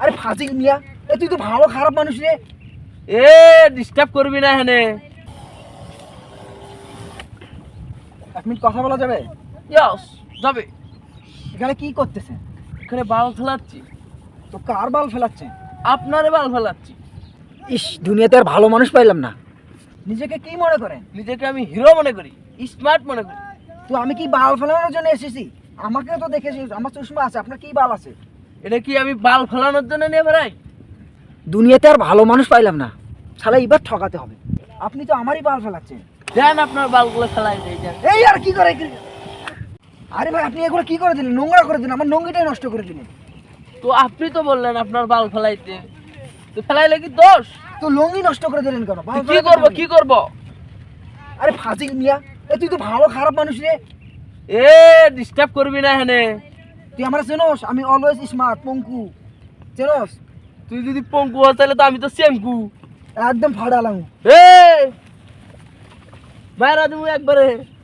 আরে ফাঁসি মিয়া এ তুই তো ভালো খারাপ মানুষ রে। এ ডিস্টার্ব করবি না হেনে এক মিনিট কথা বলা যাবে? ইয়াস যাবে। এখানে কি করতেছে? এখানে বাল ফেলাচ্ছি। তো কার বাল ফেলাচ্ছে? আপনারে বাল ফেলাচ্ছি। ইস দুনিয়াতে আর ভালো মানুষ পাইলাম না। নিজেকে কি মনে করেন নিজেকে আমি হিরো মনে করি স্মার্ট মনে করি। তো আমি কি বাল ফেলানোর জন্য এসেছি? আমাকে তো দেখেছি আমার চশমা আছে আপনার কি বাল আছে? এটা কি আমি বাল ফেলানোর জন্য নিয়ে বেড়াই? দুনিয়াতে আর ভালো মানুষ পাইলাম না। শালা এবার ঠকাতে হবে। আপনি তো আমারই বাল ফেলাচ্ছেন। দেন আপনার বালগুলো ফেলাই দেই যান এই আর কি করে আরে ভাই আপনি এগুলো কি করে দিলেন? নোংরা করে দিলেন আমার নোংরিটাই নষ্ট করে দিলেন। তো আপনি তো বললেন আপনার বাল ফেলাইতে তো ফেলাইলে কি দোষ? তো লঙ্গি নষ্ট করে দিলেন কেন? কি করব কি করব? আরে ফাঁসি মিয়া? এ তুই তো ভালো খারাপ মানুষ রে। এ ডিস্টার্ব করবি না এখানে। তুই আমার চেনোস আমি অলওয়েজ স্মার্ট পঙ্কু। চেনোস? তুই যদি পঙ্কু হস তাহলে তো আমি তো সেমকু একদম ফাড়ালাম এ বাইরা দেবো একবারে।